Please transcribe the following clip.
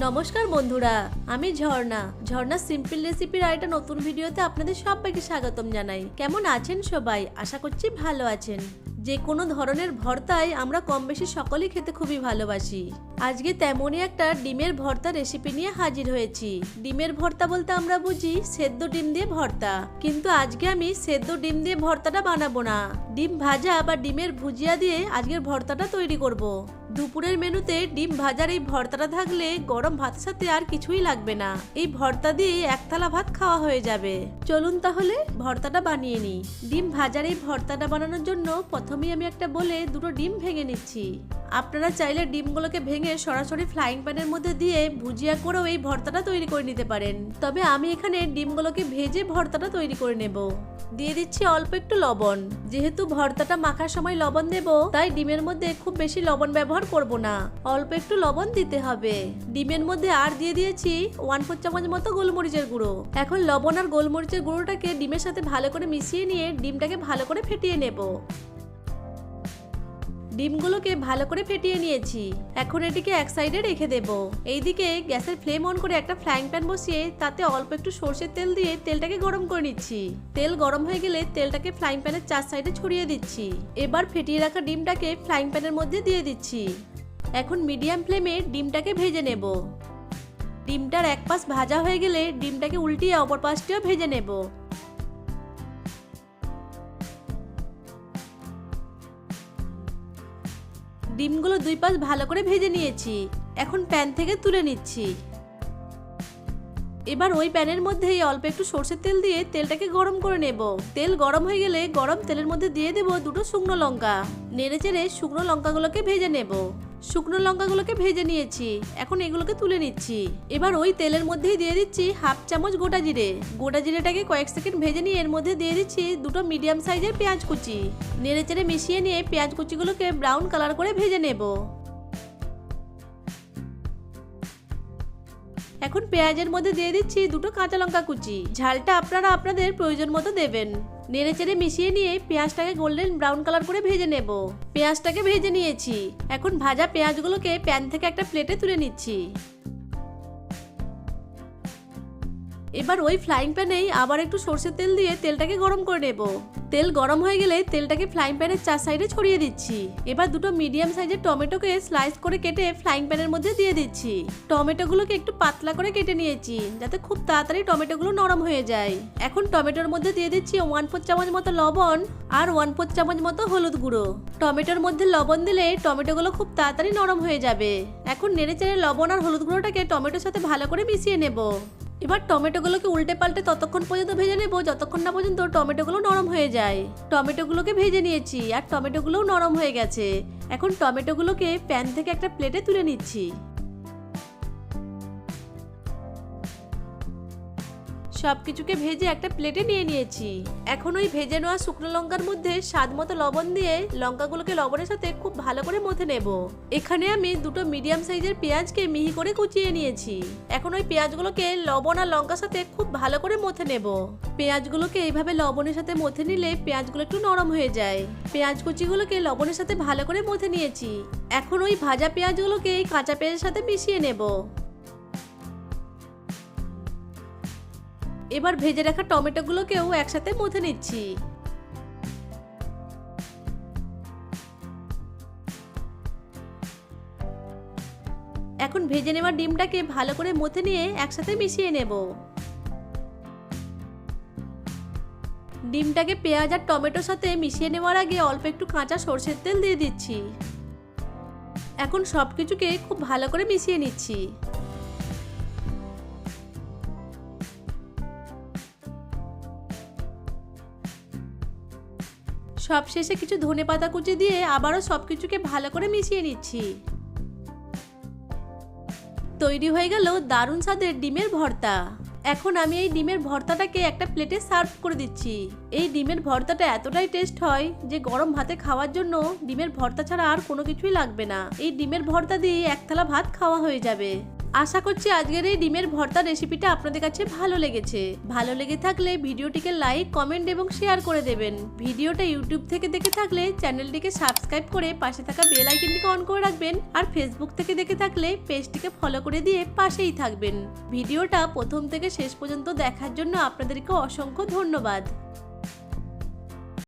নমস্কার বন্ধুরা, আমি ঝর্ণা। ঝর্ণা সিম্পল রেসিপির আরেকটা নতুন ভিডিওতে আপনাদের সবাইকে স্বাগতম জানাই। কেমন আছেন সবাই? আশা করছি ভালো আছেন। যে কোনো ধরনের ভর্তায় আমরা কম বেশি সকলেই খেতে খুবই ভালোবাসি। আজকে তেমনই একটা ডিমের ভর্তা রেসিপি নিয়ে হাজির হয়েছি। ডিমের ভর্তা বলতে আমরা বুঝি সেদ্ধ ডিম দিয়ে ভর্তা। কিন্তু আজকে আমি সেদ্ধ ডিম দিয়ে ভর্তাটা বানাবো না। ডিম ভাজা বা ডিমের ভুজিয়া দিয়ে আজকের ভর্তাটা তৈরি করব। দুপুরের মেনুতে ডিম ভাজার এই ভর্তাটা থাকলে গরম ভাতের সাথে আর কিছুই লাগবে না। এই ভর্তা দিয়ে এক থালা ভাত খাওয়া হয়ে যাবে। চলুন তাহলে ভর্তাটা বানিয়ে নিই। ডিম ভাজার এই ভর্তাটা বানানোর জন্য প্রথমেই আমি একটা বলে দুটো ডিম ভেঙে নিচ্ছি। আপনারা চাইলে ডিমগুলোকে ভেঙে সরাসরি ফ্লাইং প্যানের মধ্যে দিয়ে ভুজিয়া করেও এই ভর্তাটা তৈরি করে নিতে পারেন। তবে আমি এখানে ডিমগুলোকে ভেজে ভর্তাটা তৈরি করে নেব। দিয়ে দিচ্ছি অল্প একটু লবণ। যেহেতু ভর্তাটা মাখার সময় লবণ দেব, তাই ডিমের মধ্যে খুব বেশি লবণ ব্যবহার করব না। অল্প একটু লবণ দিতে হবে। ডিমের মধ্যে আর দিয়ে দিয়েছি ওয়ান ফোর চামচ মতো গোলমরিচের গুঁড়ো। এখন লবণ আর গোলমরিচের গুঁড়োটাকে ডিমের সাথে ভালো করে মিশিয়ে নিয়ে ডিমটাকে ভালো করে ফেটিয়ে নেব। ডিমগুলোকে ভালো করে ফেটিয়ে নিয়েছি। এখন এটিকে এক সাইডে রেখে দেব। এইদিকে গ্যাসের ফ্লেম অন করে একটা ফ্রাইং প্যান বসিয়ে তাতে অল্প একটু সর্ষের তেল দিয়ে তেলটাকে গরম করে নিচ্ছি। তেল গরম হয়ে গেলে তেলটাকে ফ্রাইং প্যানের চার সাইডে ছড়িয়ে দিচ্ছি। এবার ফেটিয়ে রাখা ডিমটাকে ফ্রাইং প্যানের মধ্যে দিয়ে দিচ্ছি। এখন মিডিয়াম ফ্লেমে ডিমটাকে ভেজে নেব। ডিমটার এক পাশ ভাজা হয়ে গেলে ডিমটাকে উল্টিয়ে অপর পাশটিও ভেজে নেব। ডিমগুলো দুই পাশ ভালো করে ভেজে নিয়েছি। এখন প্যান থেকে তুলে নিচ্ছি। এবার ওই প্যানের মধ্যেই অল্প একটু সর্ষের তেল দিয়ে তেলটাকে গরম করে নেব। তেল গরম হয়ে গেলে গরম তেলের মধ্যে দিয়ে দেব দুটো শুকনো লঙ্কা। নেড়ে চেড়ে শুকনো লঙ্কাগুলোকে ভেজে নেব। শুকনো লঙ্কাগুলোকে ভেজে নিয়েছি। এখন এগুলোকে তুলে নিচ্ছি। এবার ওই তেলের মধ্যেই দিয়ে দিচ্ছি হাফ চামচ গোটা জিরে। গোটা জিরেটাকে কয়েক সেকেন্ড ভেজে নিয়ে এর মধ্যে দিয়ে দিচ্ছি দুটো মিডিয়াম সাইজের পেঁয়াজ কুচি। নেড়ে চেড়ে মিশিয়ে নিয়ে পেঁয়াজ কুচিগুলোকে ব্রাউন কালার করে ভেজে নেব। এখন পেঁয়াজের মধ্যে দিয়ে দিচ্ছি দুটো কাঁচা লঙ্কা কুচি। ঝালটা আপনারা আপনাদের প্রয়োজন মতো দেবেন। নেড়ে চেড়ে মিশিয়ে নিয়ে পেঁয়াজটাকে গোল্ডেন ব্রাউন কালার করে ভেজে নেব। পেঁয়াজটাকে ভেজে নিয়েছি। এখন ভাজা পেঁয়াজগুলোকে প্যান থেকে একটা প্লেটে তুলে নিচ্ছি। এবার ওই ফ্রাইং প্যানেই আবার একটু সর্ষের তেল দিয়ে তেলটাকে গরম করে নেব। তেল গরম হয়ে গেলে তেলটাকে ফ্রাইং প্যানের চার সাইডে ছড়িয়ে দিচ্ছি। এবার দুটো মিডিয়াম সাইজের টমেটোকে স্লাইস করে কেটে ফ্রাইং প্যানের মধ্যে দিয়ে দিচ্ছি। টমেটোগুলোকে একটু পাতলা করে কেটে নিয়েছি, যাতে খুব তাড়াতাড়ি টমেটোগুলো নরম হয়ে যায়। এখন টমেটোর মধ্যে দিয়ে দিচ্ছি ওয়ান ফোর চামচ মতো লবণ আর ওয়ান ফোর চামচ মতো হলুদ গুঁড়ো। টমেটোর মধ্যে লবণ দিলে টমেটোগুলো খুব তাড়াতাড়ি নরম হয়ে যাবে। এখন নেড়ে চেড়ে লবণ আর হলুদ গুঁড়োটাকে টমেটোর সাথে ভালো করে মিশিয়ে নেব। এবার টমেটোগুলোকে উল্টে পাল্টে ততক্ষণ পর্যন্ত ভেজে নেব, যতক্ষণ না পর্যন্ত টমেটোগুলো নরম হয়ে যায়। টমেটোগুলোকে ভেজে নিয়েছি আর টমেটোগুলোও নরম হয়ে গেছে। এখন টমেটোগুলোকে প্যান থেকে একটা প্লেটে তুলে নিচ্ছি। সব কিছুকে ভেজে একটা প্লেটে নিয়ে নিয়েছি। এখন ওই ভেজে নেওয়া শুকনো লঙ্কার মধ্যে স্বাদ মতো লবণ দিয়ে লঙ্কাগুলোকে লবণের সাথে খুব ভালো করে মথে নেব। এখানে আমি দুটো মিডিয়াম সাইজের পেঁয়াজকে মিহি করে কুচিয়ে নিয়েছি। এখন ওই পেঁয়াজগুলোকে লবণ আর লঙ্কার সাথে খুব ভালো করে মথে নেব। পেঁয়াজগুলোকে এইভাবে লবণের সাথে মথে নিলে পেঁয়াজগুলো একটু নরম হয়ে যায়। পেঁয়াজ কুচিগুলোকে লবণের সাথে ভালো করে মথে নিয়েছি। এখন ওই ভাজা পেঁয়াজগুলোকে এই কাঁচা পেঁয়াজের সাথে মিশিয়ে নেব। এবার ভেজে রাখা টমেটোগুলোকেও একসাথে মথে নিচ্ছি। এখন ভেজে নেওয়া ডিমটাকে ভালো করে মথে নিয়ে একসাথে মিশিয়ে নেব। ডিমটাকে পেঁয়াজ আর টমেটোর সাথে মিশিয়ে নেওয়ার আগে অল্প একটু কাঁচা সর্ষের তেল দিয়ে দিচ্ছি। এখন সব কিছুকে খুব ভালো করে মিশিয়ে নিচ্ছি। সব শেষে কিছু ধনে পাতা কুচি দিয়ে আবারও সব কিছুকে ভালো করে মিশিয়ে নিচ্ছি। তৈরি হয়ে গেল দারুণ স্বাদের ডিমের ভর্তা। এখন আমি এই ডিমের ভর্তাটাকে একটা প্লেটে সার্ভ করে দিচ্ছি। এই ডিমের ভর্তাটা এতটাই টেস্ট হয় যে গরম ভাতে খাওয়ার জন্য ডিমের ভর্তা ছাড়া আর কোনো কিছুই লাগবে না। এই ডিমের ভর্তা দিয়ে এক থালা ভাত খাওয়া হয়ে যাবে। আশা করছি আজকের এই ডিমের ভর্তা রেসিপিটা আপনাদের কাছে ভালো লেগেছে। ভালো লেগে থাকলে ভিডিওটিকে লাইক কমেন্ট এবং শেয়ার করে দেবেন। ভিডিওটা ইউটিউব থেকে দেখে থাকলে চ্যানেলটিকে সাবস্ক্রাইব করে পাশে থাকা বেল আইকনটিকে অন করে রাখবেন আর ফেসবুক থেকে দেখে থাকলে পেজটিকে ফলো করে দিয়ে পাশেই থাকবেন। ভিডিওটা প্রথম থেকে শেষ পর্যন্ত দেখার জন্য আপনাদেরকে অসংখ্য ধন্যবাদ।